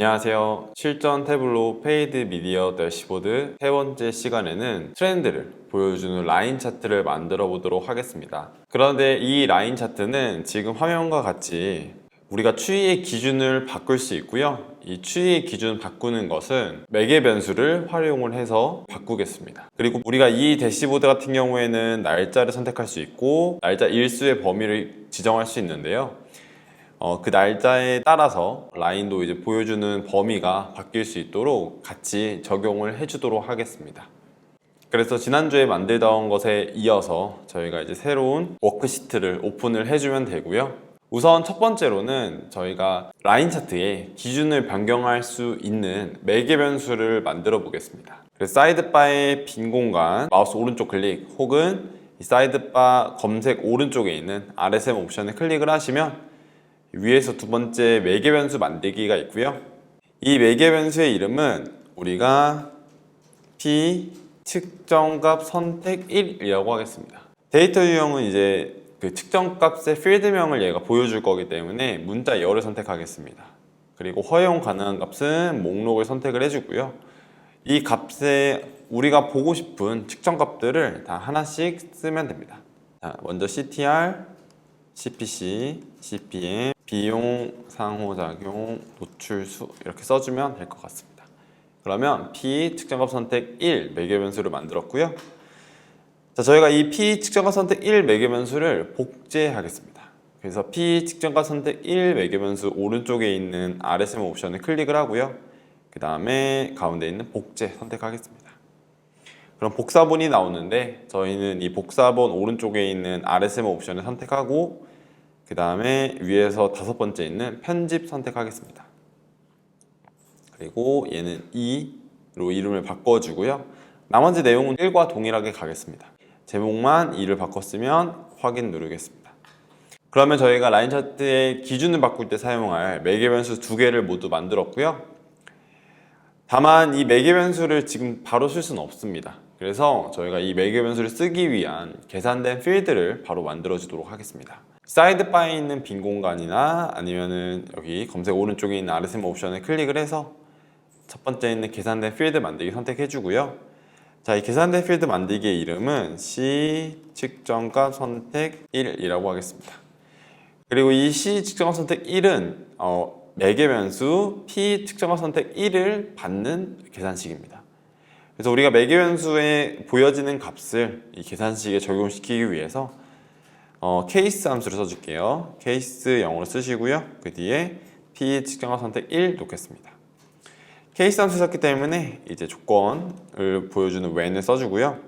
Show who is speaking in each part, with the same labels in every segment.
Speaker 1: 안녕하세요. 실전 태블로 페이드 미디어 대시보드 세 번째 시간에는 트렌드를 보여주는 라인 차트를 만들어 보도록 하겠습니다. 그런데 이 라인 차트는 지금 화면과 같이 우리가 추이의 기준을 바꿀 수 있고요. 이 추이의 기준 바꾸는 것은 매개 변수를 활용을 해서 바꾸겠습니다. 그리고 우리가 이 대시보드 같은 경우에는 날짜를 선택할 수 있고 날짜 일수의 범위를 지정할 수 있는데요. 어, 그 날짜에 따라서 라인도 이제 보여주는 범위가 바뀔 수 있도록 같이 적용을 해주도록 하겠습니다. 그래서 지난주에 만들던 것에 이어서 저희가 이제 새로운 워크시트를 오픈을 해주면 되고요. 우선 첫 번째로는 저희가 라인 차트에 기준을 변경할 수 있는 매개 변수를 만들어 보겠습니다. 그래서 사이드바의 빈 공간, 마우스 오른쪽 클릭 혹은 이 사이드바 검색 오른쪽에 있는 RSM 옵션을 클릭을 하시면 위에서 두 번째 매개 변수 만들기가 있고요. 이 매개 변수의 이름은 우리가 p 측정값 선택 1이라고 하겠습니다. 데이터 유형은 이제 그 측정값의 필드명을 얘가 보여줄 거기 때문에 문자 열을 선택하겠습니다. 그리고 허용 가능한 값은 목록을 선택을 해주고요. 이 값에 우리가 보고 싶은 측정값들을 다 하나씩 쓰면 됩니다. 자, 먼저 CTR, CPC, CPM, 비용, 상호작용, 노출수 이렇게 써주면 될 것 같습니다. 그러면 P 측정값 선택 1 매개 변수를 만들었고요. 자, 저희가 이 P 측정값 선택 1 매개 변수를 복제하겠습니다. 그래서 P 측정값 선택 1 매개 변수 오른쪽에 있는 RSM 옵션을 클릭을 하고요. 그 다음에 가운데 있는 복제 선택하겠습니다. 그럼 복사본이 나오는데 저희는 이 복사본 오른쪽에 있는 RSM 옵션을 선택하고 그 다음에 위에서 다섯 번째 있는 편집 선택하겠습니다. 그리고 얘는 2로 이름을 바꿔주고요. 나머지 내용은 1과 동일하게 가겠습니다. 제목만 2를 바꿨으면 확인 누르겠습니다. 그러면 저희가 라인 차트의 기준을 바꿀 때 사용할 매개 변수 두 개를 모두 만들었고요. 다만 이 매개 변수를 지금 바로 쓸 수는 없습니다. 그래서 저희가 이 매개 변수를 쓰기 위한 계산된 필드를 바로 만들어 주도록 하겠습니다. 사이드 바에 있는 빈 공간이나 아니면은 여기 검색 오른쪽에 있는 RSM 옵션을 클릭을 해서 첫 번째 있는 계산된 필드 만들기 선택해 주고요. 자, 이 계산된 필드 만들기의 이름은 C 측정값 선택 1이라고 하겠습니다. 그리고 이 C 측정값 선택 1은 어, 매개 변수 P 측정값 선택 1을 받는 계산식입니다. 그래서 우리가 매개 변수에 보여지는 값을 이 계산식에 적용시키기 위해서 어, 케이스 함수를 써줄게요. 케이스 영어로 쓰시고요. 그 뒤에 P 측정값 선택 1 놓겠습니다. 케이스 함수 썼기 때문에 이제 조건을 보여주는 when을 써주고요.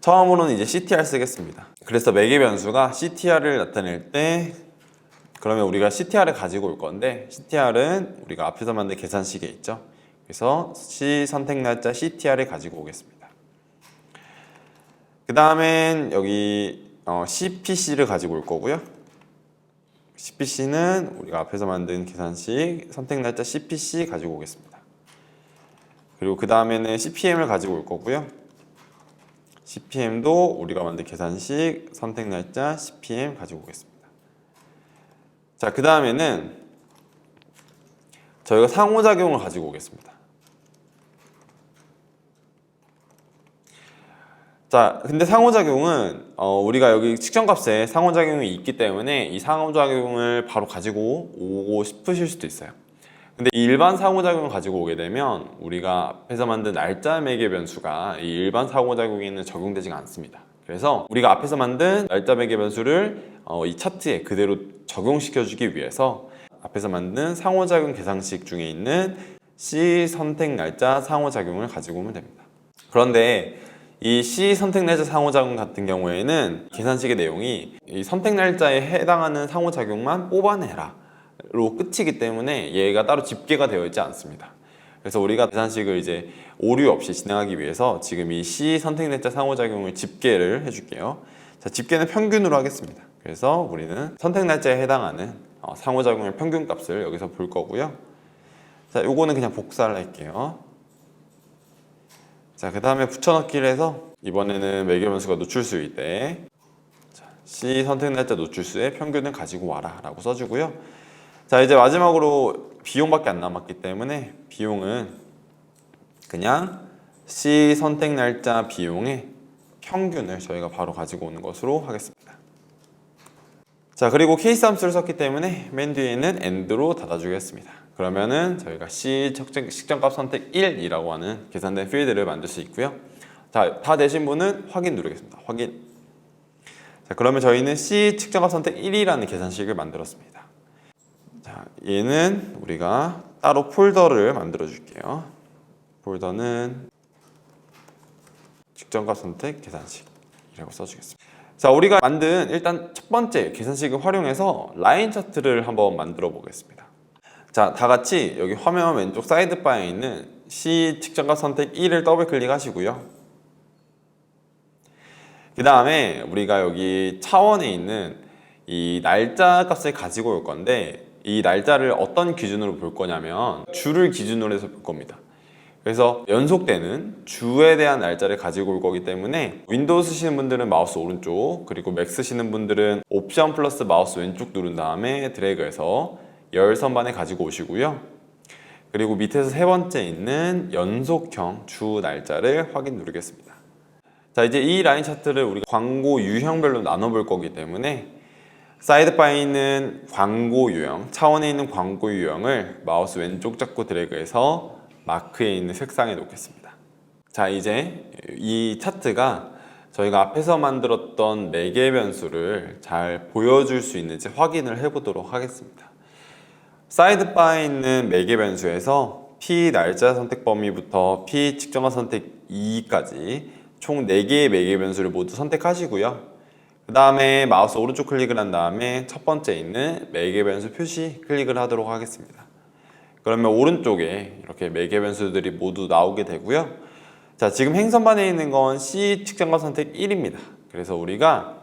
Speaker 1: 처음으로는 이제 CTR 쓰겠습니다. 그래서 매개 변수가 CTR을 나타낼 때 그러면 우리가 CTR을 가지고 올 건데 CTR은 우리가 앞에서 만든 계산식에 있죠. 그래서 C 선택 날짜 CTR을 가지고 오겠습니다. 그 다음엔 여기 어, CPC를 가지고 올 거고요. CPC는 우리가 앞에서 만든 계산식 선택 날짜 CPC 가지고 오겠습니다. 그리고 그 다음에는 CPM을 가지고 올 거고요. CPM도 우리가 만든 계산식 선택 날짜 CPM 가지고 오겠습니다. 자, 그 다음에는 저희가 상호작용을 가지고 오겠습니다. 자, 근데 상호작용은 어, 우리가 여기 측정값에 상호작용이 있기 때문에 이 상호작용을 바로 가지고 오고 싶으실 수도 있어요. 근데 이 일반 상호작용을 가지고 오게 되면 우리가 앞에서 만든 날짜 매개 변수가 이 일반 상호작용에는 적용되지가 않습니다. 그래서 우리가 앞에서 만든 날짜 매개 변수를 어, 이 차트에 그대로 적용시켜 주기 위해서 앞에서 만든 상호작용 계산식 중에 있는 C 선택 날짜 상호작용을 가지고 오면 됩니다. 그런데 이 C 선택 날짜 상호작용 같은 경우에는 계산식의 내용이 이 선택 날짜에 해당하는 상호작용만 뽑아내라 로 끝이기 때문에 얘가 따로 집계가 되어 있지 않습니다. 그래서 우리가 계산식을 이제 오류 없이 진행하기 위해서 지금 이 C 선택 날짜 상호작용을 집계를 해줄게요. 자, 집계는 평균으로 하겠습니다. 그래서 우리는 선택 날짜에 해당하는 어, 상호작용의 평균 값을 여기서 볼 거고요. 자, 요거는 그냥 복사를 할게요. 자, 그 다음에 붙여넣기를 해서 이번에는 매개 변수가 노출수일 때 자, C 선택 날짜 노출수의 평균을 가지고 와라 라고 써주고요. 자, 이제 마지막으로 비용밖에 안 남았기 때문에 비용은 그냥 C 선택 날짜 비용의 평균을 저희가 바로 가지고 오는 것으로 하겠습니다. 자 그리고 케이스 함수를 썼기 때문에 맨 뒤에는 AND로 닫아주겠습니다. 그러면은 저희가 C 측정- 식정값 선택 1이라고 하는 계산된 필드를 만들 수 있고요. 자, 다 되신 분은 확인 누르겠습니다. 확인. 자, 그러면 저희는 C 측정값 선택 1이라는 계산식을 만들었습니다. 자, 얘는 우리가 따로 폴더를 만들어 줄게요. 폴더는 측정값 선택 계산식이라고 써주겠습니다. 자, 우리가 만든 일단 첫 번째 계산식을 활용해서 라인 차트를 한번 만들어 보겠습니다. 자, 다 같이 여기 화면 왼쪽 사이드바에 있는 C 측정값 선택 1을 더블 클릭하시고요. 그 다음에 우리가 여기 차원에 있는 이 날짜 값을 가지고 올 건데 이 날짜를 어떤 기준으로 볼 거냐면 주를 기준으로 해서 볼 겁니다. 그래서 연속되는 주에 대한 날짜를 가지고 올 거기 때문에 윈도우 쓰시는 분들은 마우스 오른쪽 그리고 맥 쓰시는 분들은 옵션 플러스 마우스 왼쪽 누른 다음에 드래그해서 열 선반에 가지고 오시고요. 그리고 밑에서 세 번째 있는 연속형 주 날짜를 확인 누르겠습니다. 자 이제 이 라인 차트를 우리가 광고 유형별로 나눠볼 거기 때문에 사이드 바에 있는 광고 유형, 차원에 있는 광고 유형을 마우스 왼쪽 잡고 드래그해서 마크에 있는 색상에 놓겠습니다. 자 이제 이 차트가 저희가 앞에서 만들었던 4개 변수를 잘 보여줄 수 있는지 확인을 해보도록 하겠습니다. 사이드 바에 있는 4개 변수에서 P 날짜 선택 범위부터 P 측정한 선택 2까지 총 4개의 매개 변수를 모두 선택하시고요. 그 다음에 마우스 오른쪽 클릭을 한 다음에 첫 번째 있는 매개 변수 표시 클릭을 하도록 하겠습니다. 그러면 오른쪽에 이렇게 매개 변수들이 모두 나오게 되고요. 자, 지금 행선반에 있는 건 C 측정관 선택 1입니다. 그래서 우리가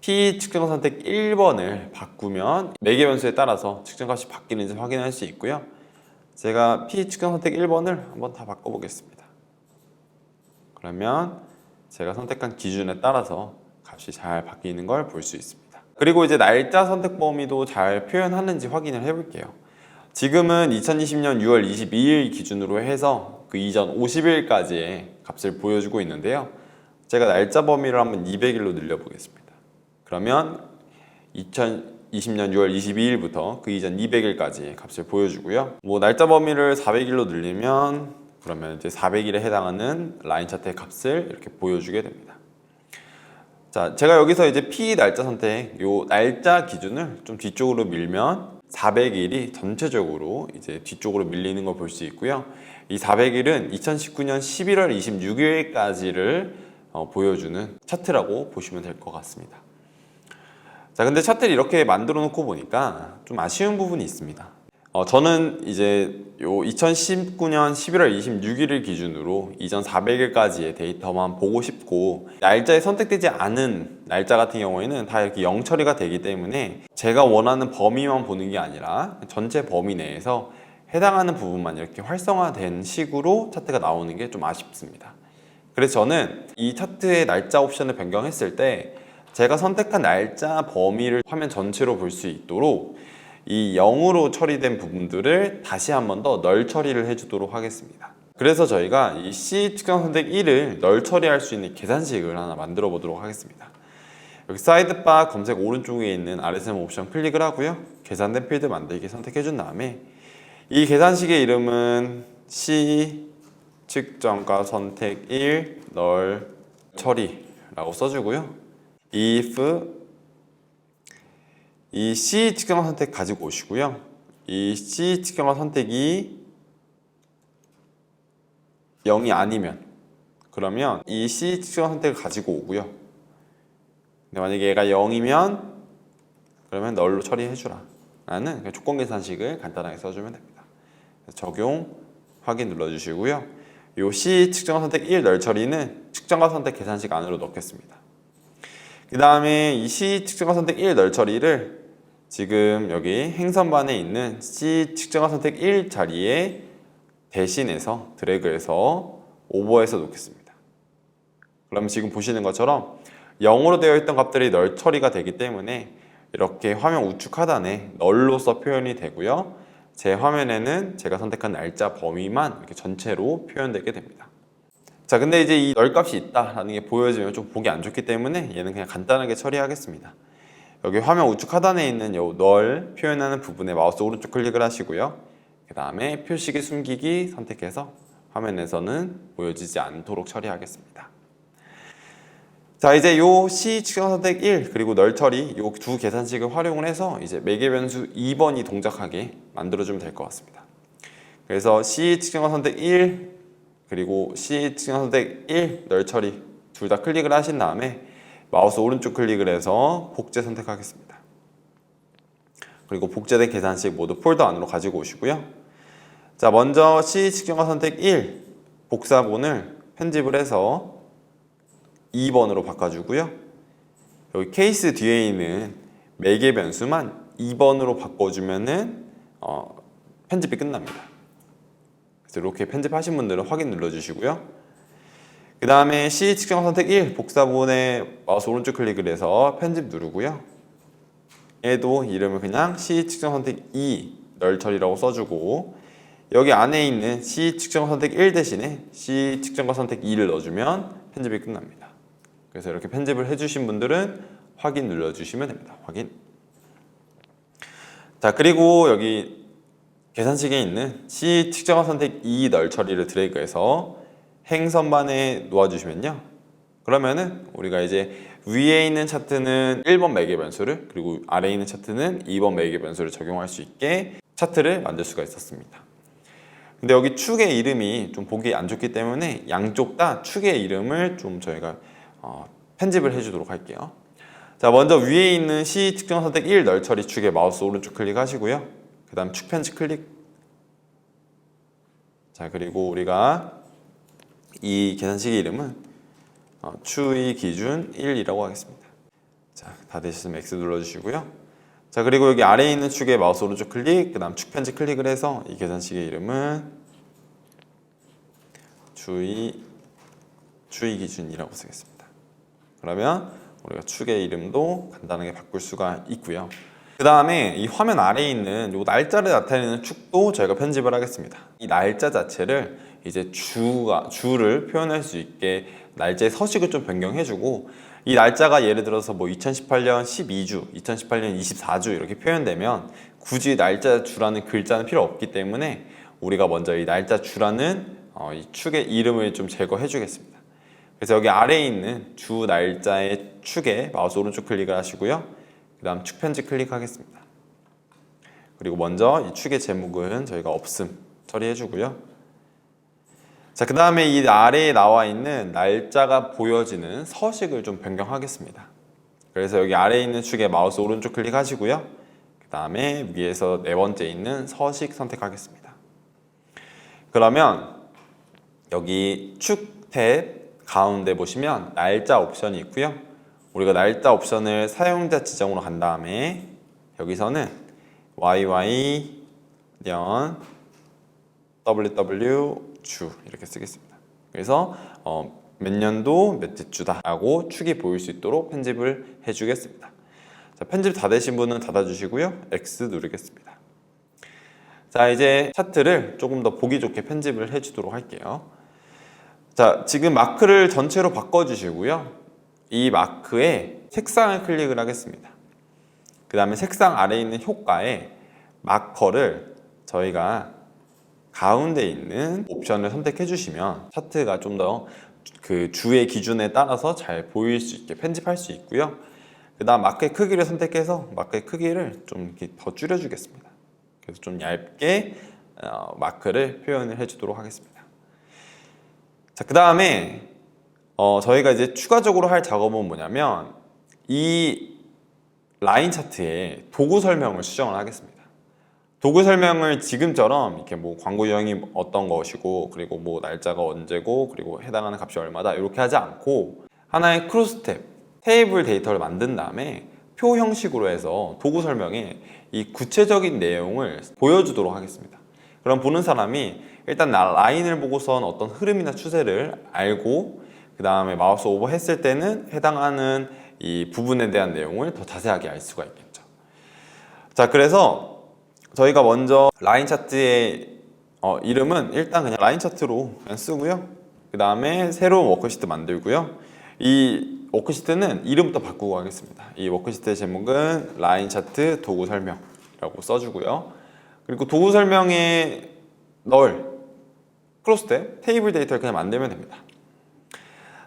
Speaker 1: P 측정관 선택 1번을 바꾸면 매개 변수에 따라서 측정값이 바뀌는지 확인할 수 있고요. 제가 P 측정 선택 1번을 한번 다 바꿔보겠습니다. 그러면 제가 선택한 기준에 따라서 값이 잘 바뀌는 걸 볼 수 있습니다. 그리고 이제 날짜 선택 범위도 잘 표현하는지 확인을 해볼게요. 지금은 2020년 6월 22일 기준으로 해서 그 이전 50일까지의 값을 보여주고 있는데요. 제가 날짜 범위를 한번 200일로 늘려보겠습니다. 그러면 2020년 6월 22일부터 그 이전 200일까지의 값을 보여주고요. 뭐 날짜 범위를 400일로 늘리면 그러면 이제 400일에 해당하는 라인 차트의 값을 이렇게 보여주게 됩니다. 자, 제가 여기서 이제 P 날짜 선택, 요 날짜 기준을 좀 뒤쪽으로 밀면 400일이 전체적으로 이제 뒤쪽으로 밀리는 걸 볼 수 있고요. 이 400일은 2019년 11월 26일까지를 어, 보여주는 차트라고 보시면 될 것 같습니다. 자, 근데 차트를 이렇게 만들어 놓고 보니까 좀 아쉬운 부분이 있습니다. 어, 저는 이제 요 2019년 11월 26일을 기준으로 이전 400일까지의 데이터만 보고 싶고 날짜에 선택되지 않은 날짜 같은 경우에는 다 이렇게 영 처리가 되기 때문에 제가 원하는 범위만 보는 게 아니라 전체 범위 내에서 해당하는 부분만 이렇게 활성화된 식으로 차트가 나오는 게 좀 아쉽습니다. 그래서 저는 이 차트의 날짜 옵션을 변경했을 때 제가 선택한 날짜 범위를 화면 전체로 볼 수 있도록 이 0으로 처리된 부분들을 다시 한 번 더 널 처리를 해주도록 하겠습니다. 그래서 저희가 이 C 측정 선택 1을 널 처리할 수 있는 계산식을 하나 만들어 보도록 하겠습니다. 여기 사이드바 검색 오른쪽에 있는 RSM 옵션 클릭을 하고요. 계산된 필드 만들기 선택해 준 다음에 이 계산식의 이름은 C 측정가 선택 1 널 처리라고 써주고요. if 이 C 측정화 선택 가지고 오시고요. 이 C 측정화 선택이 0이 아니면 그러면 이 C 측정화 선택을 가지고 오고요. 근데 만약에 얘가 0이면 그러면 널로 처리해 주라 라는 그 조건 계산식을 간단하게 써주면 됩니다. 적용 확인 눌러주시고요. 요 C 측정화 선택 1 널 처리는 측정화 선택 계산식 안으로 넣겠습니다. 그 다음에 이 C 측정화 선택 1 널 처리를 지금 여기 행선반에 있는 C 측정화 선택 1 자리에 대신해서 드래그해서 오버해서 놓겠습니다. 그러면 지금 보시는 것처럼 0으로 되어 있던 값들이 널 처리가 되기 때문에 이렇게 화면 우측 하단에 널로서 표현이 되고요. 제 화면에는 제가 선택한 날짜 범위만 이렇게 전체로 표현되게 됩니다. 자, 근데 이제 이 널 값이 있다라는 게 보여지면 좀 보기 안 좋기 때문에 얘는 그냥 간단하게 처리하겠습니다. 여기 화면 우측 하단에 있는 요널 표현하는 부분에 마우스 오른쪽 클릭을 하시고요. 그 다음에 표식이 숨기기 선택해서 화면에서는 보여지지 않도록 처리하겠습니다. 자 이제 요 C 측정 선택 1 그리고 널 처리 요 두 계산식을 활용을 해서 이제 매개 변수 2번이 동작하게 만들어주면 될 것 같습니다. 그래서 C 측정 선택 1 그리고 C 측정 선택 1 널 처리 둘 다 클릭을 하신 다음에 마우스 오른쪽 클릭을 해서 복제 선택하겠습니다. 그리고 복제된 계산식 모두 폴더 안으로 가지고 오시고요. 자 먼저 C 측정과 선택 1 복사본을 편집을 해서 2번으로 바꿔주고요. 여기 케이스 뒤에 있는 매개 변수만 2번으로 바꿔주면은 어, 편집이 끝납니다. 그래서 이렇게 편집하신 분들은 확인 눌러주시고요. 그 다음에 C 측정 선택 1 복사본에 마우스 오른쪽 클릭을 해서 편집 누르고요. 얘도 이름을 그냥 C 측정 선택 2 널 처리라고 써주고 여기 안에 있는 C 측정 선택 1 대신에 C 측정과 선택 2를 넣어주면 편집이 끝납니다. 그래서 이렇게 편집을 해주신 분들은 확인 눌러주시면 됩니다. 확인. 자 그리고 여기 계산식에 있는 C 측정과 선택 2 널 처리를 드래그해서 행선반에 놓아주시면요. 그러면은 우리가 이제 위에 있는 차트는 1번 매개 변수를 그리고 아래에 있는 차트는 2번 매개 변수를 적용할 수 있게 차트를 만들 수가 있었습니다. 근데 여기 축의 이름이 좀 보기 안 좋기 때문에 양쪽 다 축의 이름을 좀 저희가 어, 편집을 해주도록 할게요. 자 먼저 위에 있는 C 특정 선택 1 널 처리 축에 마우스 오른쪽 클릭하시고요. 그 다음 축 편집 클릭. 자 그리고 우리가 이 계산식의 이름은 어, 추의 기준 1이라고 하겠습니다. 자, 다 되셨으면 X 눌러주시고요. 자, 그리고 여기 아래에 있는 축에 마우스 오른쪽 클릭, 그 다음 축 편집 클릭을 해서 이 계산식의 이름은 추의, 추의 기준이라고 쓰겠습니다. 그러면 우리가 축의 이름도 간단하게 바꿀 수가 있고요. 그 다음에 이 화면 아래에 있는 이 날짜를 나타내는 축도 저희가 편집을 하겠습니다. 이 날짜 자체를 이제 주가 주를 표현할 수 있게 날짜의 서식을 좀 변경해주고 이 날짜가 예를 들어서 뭐 2018년 12주, 2018년 24주 이렇게 표현되면 굳이 날짜 주라는 글자는 필요 없기 때문에 우리가 먼저 이 날짜 주라는 어, 이 축의 이름을 좀 제거해 주겠습니다. 그래서 여기 아래에 있는 주 날짜의 축에 마우스 오른쪽 클릭을 하시고요. 그 다음 축 편집 클릭하겠습니다. 그리고 먼저 이 축의 제목은 저희가 없음 처리해 주고요. 자, 그 다음에 이 아래에 나와 있는 날짜가 보여지는 서식을 좀 변경하겠습니다. 그래서 여기 아래에 있는 축에 마우스 오른쪽 클릭하시고요. 그 다음에 위에서 네 번째 있는 서식 선택하겠습니다. 그러면 여기 축 탭 가운데 보시면 날짜 옵션이 있고요. 우리가 날짜 옵션을 사용자 지정으로 간 다음에 여기서는 YY 년 WW 주 이렇게 쓰겠습니다. 그래서 어, 몇 년도 몇째 주다라고 축이 보일 수 있도록 편집을 해주겠습니다. 자, 편집 다 되신 분은 닫아주시고요. X 누르겠습니다. 자 이제 차트를 조금 더 보기 좋게 편집을 해주도록 할게요. 자 지금 마크를 전체로 바꿔주시고요. 이 마크에 색상을 클릭을 하겠습니다. 그 다음에 색상 아래에 있는 효과에 마커를 저희가 가운데 있는 옵션을 선택해 주시면 차트가 좀 더 그 주의 기준에 따라서 잘 보일 수 있게 편집할 수 있고요. 그 다음 마크의 크기를 선택해서 마크의 크기를 좀 더 줄여 주겠습니다. 그래서 좀 얇게 어, 마크를 표현을 해 주도록 하겠습니다. 자, 그 다음에 어, 저희가 이제 추가적으로 할 작업은 뭐냐면 이 라인 차트에 도구 설명을 수정을 하겠습니다. 도구 설명을 지금처럼 이렇게 뭐 광고 유형이 어떤 것이고 그리고 뭐 날짜가 언제고 그리고 해당하는 값이 얼마다 이렇게 하지 않고 하나의 크로스 탭 테이블 데이터를 만든 다음에 표 형식으로 해서 도구 설명에 이 구체적인 내용을 보여주도록 하겠습니다. 그럼 보는 사람이 일단 나 라인을 보고선 어떤 흐름이나 추세를 알고 그 다음에 마우스 오버 했을 때는 해당하는 이 부분에 대한 내용을 더 자세하게 알 수가 있겠죠. 자, 그래서 저희가 먼저 라인 차트의 어, 이름은 일단 그냥 라인 차트로 그냥 쓰고요. 그 다음에 새로운 워크시트 만들고요. 이 워크시트는 이름부터 바꾸고 하겠습니다. 이 워크시트의 제목은 라인 차트 도구 설명이라고 써주고요. 그리고 도구 설명에 넣을 크로스탭 테이블 데이터를 그냥 만들면 됩니다.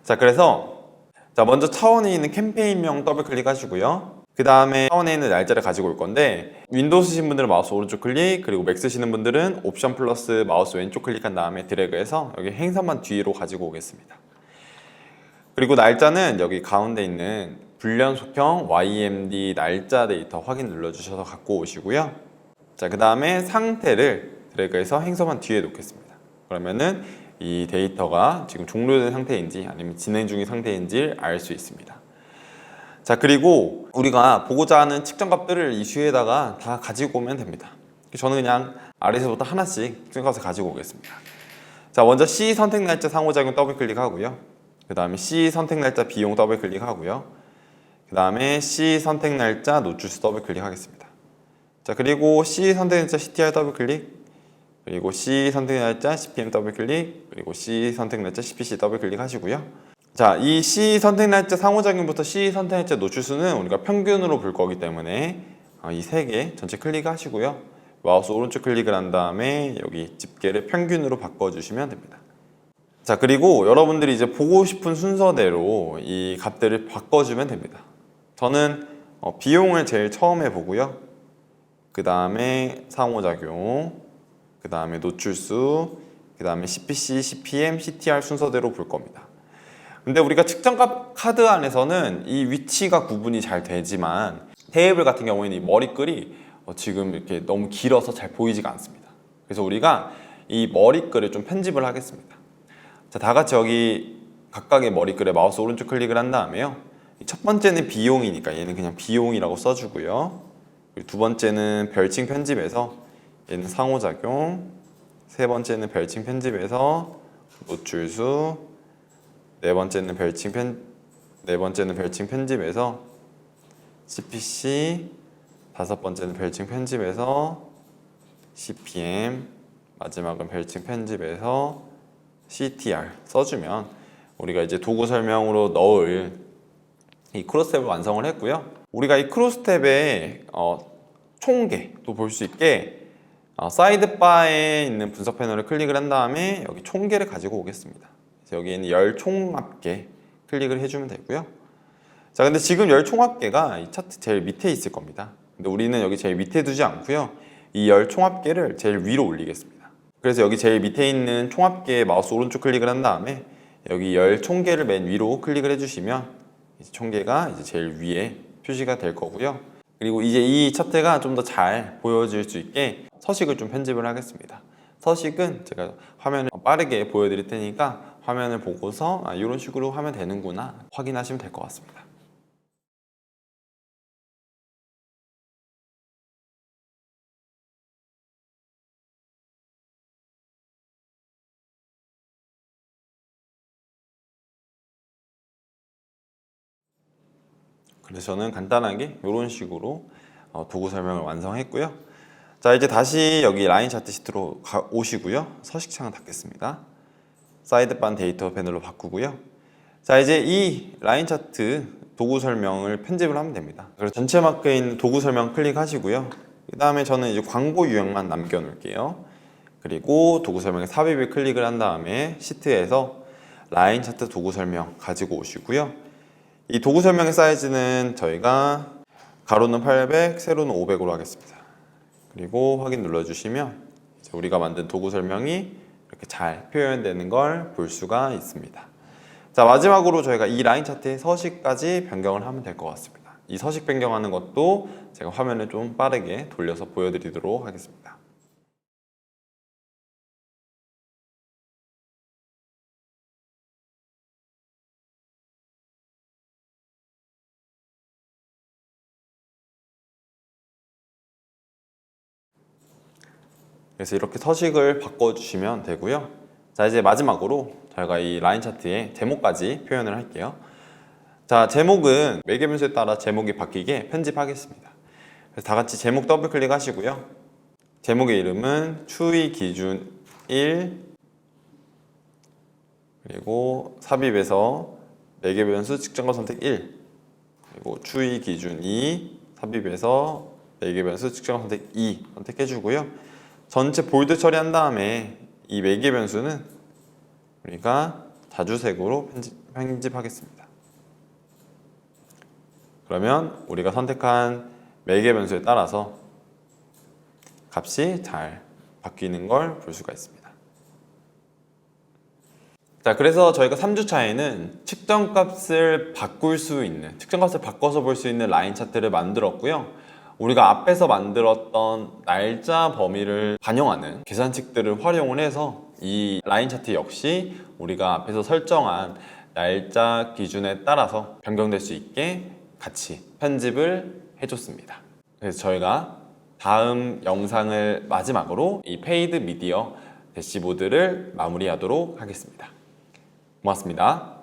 Speaker 1: 자, 그래서 자 먼저 차원에 있는 캠페인명 더블 클릭하시고요. 그 다음에 차원에 있는 날짜를 가지고 올 건데 윈도우 쓰신 분들은 마우스 오른쪽 클릭 그리고 맥 쓰시는 분들은 옵션 플러스 마우스 왼쪽 클릭한 다음에 드래그해서 여기 행사만 뒤로 가지고 오겠습니다. 그리고 날짜는 여기 가운데 있는 불연속형 YMD 날짜 데이터 확인 눌러주셔서 갖고 오시고요. 자, 그 다음에 상태를 드래그해서 행서만 뒤에 놓겠습니다. 그러면은 이 데이터가 지금 종료된 상태인지 아니면 진행 중인 상태인지를 알수 있습니다. 자, 그리고 우리가 보고자 하는 측정값들을 이 슈에다가 다 가지고 오면 됩니다. 저는 그냥 아래서부터 하나씩 측정값을 가지고 오겠습니다. 자, 먼저 C 선택 날짜 상호작용 더블 클릭하고요. 그 다음에 C 선택 날짜 비용 더블 클릭하고요. 그 다음에 C 선택 날짜 노출수 더블 클릭하겠습니다. 자, 그리고 C 선택 날짜 CTR 더블 클릭, 그리고 C 선택 날짜 CPM 더블 클릭, 그리고 C 선택 날짜 CPC 더블 클릭 하시고요. 자, 이 C 선택 날짜 상호작용부터 C 선택 날짜 노출수는 우리가 평균으로 볼 거기 때문에 어, 이세 개 전체 클릭하시고요. 마우스 오른쪽 클릭을 한 다음에 여기 집계를 평균으로 바꿔주시면 됩니다. 자, 그리고 여러분들이 이제 보고 싶은 순서대로 이 값들을 바꿔주면 됩니다. 저는 어, 비용을 제일 처음에 보고요. 그 다음에 상호작용, 그 다음에 노출수, 그 다음에 CPC, CPM, CTR 순서대로 볼 겁니다. 근데 우리가 측정값 카드 안에서는 이 위치가 구분이 잘 되지만 테이블 같은 경우에는 이 머리글이 어, 지금 이렇게 너무 길어서 잘 보이지가 않습니다. 그래서 우리가 이 머리글을 좀 편집을 하겠습니다. 자, 다 같이 여기 각각의 머리글에 마우스 오른쪽 클릭을 한 다음에요. 이첫 번째는 비용이니까 얘는 그냥 비용이라고 써주고요. 그리고 두 번째는 별칭 편집에서 얘는 상호작용. 세 번째는 별칭 편집에서 노출수. 네 번째는 별칭 편, 네 번째는 별칭 편집에서 CPC. 다섯 번째는 별칭 편집에서 CPM. 마지막은 별칭 편집에서 CTR 써주면 우리가 이제 도구 설명으로 넣을 이 크로스탭을 완성을 했고요. 우리가 이 크로스탭의 어, 총계도 볼 수 있게 어, 사이드바에 있는 분석 패널을 클릭을 한 다음에 여기 총계를 가지고 오겠습니다. 여기에는 열 총합계 클릭을 해주면 되고요. 자, 근데 지금 열 총합계가 이 차트 제일 밑에 있을 겁니다. 근데 우리는 여기 제일 밑에 두지 않고요. 이 열 총합계를 제일 위로 올리겠습니다. 그래서 여기 제일 밑에 있는 총합계에 마우스 오른쪽 클릭을 한 다음에 여기 열 총계를 맨 위로 클릭을 해주시면 이제 총계가 이제 제일 위에 표시가 될 거고요. 그리고 이제 이 차트가 좀 더 잘 보여질 수 있게 서식을 좀 편집을 하겠습니다. 서식은 제가 화면을 빠르게 보여드릴 테니까 화면을 보고서 아, 이런 식으로 하면 되는구나 확인하시면 될 것 같습니다. 그래서 저는 간단하게 이런 식으로 어, 도구 설명을 완성했고요. 자 이제 다시 여기 라인 차트 시트로 가- 오시고요. 서식창을 닫겠습니다. 사이드반 데이터 패널로 바꾸고요. 자 이제 이 라인 차트 도구 설명을 편집을 하면 됩니다. 그래서 전체 마크에 있는 도구 설명 클릭하시고요. 그 다음에 저는 이제 광고 유형만 남겨놓을게요. 그리고 도구 설명에 삽입을 클릭을 한 다음에 시트에서 라인 차트 도구 설명 가지고 오시고요. 이 도구 설명의 사이즈는 저희가 가로는 800, 세로는 500으로 하겠습니다. 그리고 확인 눌러주시면 우리가 만든 도구 설명이 이렇게 잘 표현되는 걸 볼 수가 있습니다. 자 마지막으로 저희가 이 라인 차트의 서식까지 변경을 하면 될 것 같습니다. 이 서식 변경하는 것도 제가 화면을 좀 빠르게 돌려서 보여드리도록 하겠습니다. 그래서 이렇게 서식을 바꿔주시면 되고요. 자 이제 마지막으로 저희가 이 라인 차트의 제목까지 표현을 할게요. 자 제목은 매개 변수에 따라 제목이 바뀌게 편집하겠습니다. 그래서 다 같이 제목 더블 클릭하시고요. 제목의 이름은 추이 기준 1 그리고 삽입에서 매개 변수 측정과 선택 1 그리고 추이 기준 2 삽입에서 매개 변수 측정과 선택 2 선택해 주고요. 전체 볼드 처리한 다음에 이 매개 변수는 우리가 자주색으로 편집, 편집하겠습니다. 그러면 우리가 선택한 매개 변수에 따라서 값이 잘 바뀌는 걸 볼 수가 있습니다. 자, 그래서 저희가 3주차에는 측정값을 바꿀 수 있는, 측정값을 바꿔서 볼 수 있는 라인 차트를 만들었고요. 우리가 앞에서 만들었던 날짜 범위를 반영하는 계산칙들을 활용을 해서 이 라인 차트 역시 우리가 앞에서 설정한 날짜 기준에 따라서 변경될 수 있게 같이 편집을 해줬습니다. 그래서 저희가 다음 영상을 마지막으로 이 페이드 미디어 대시보드를 마무리하도록 하겠습니다. 고맙습니다.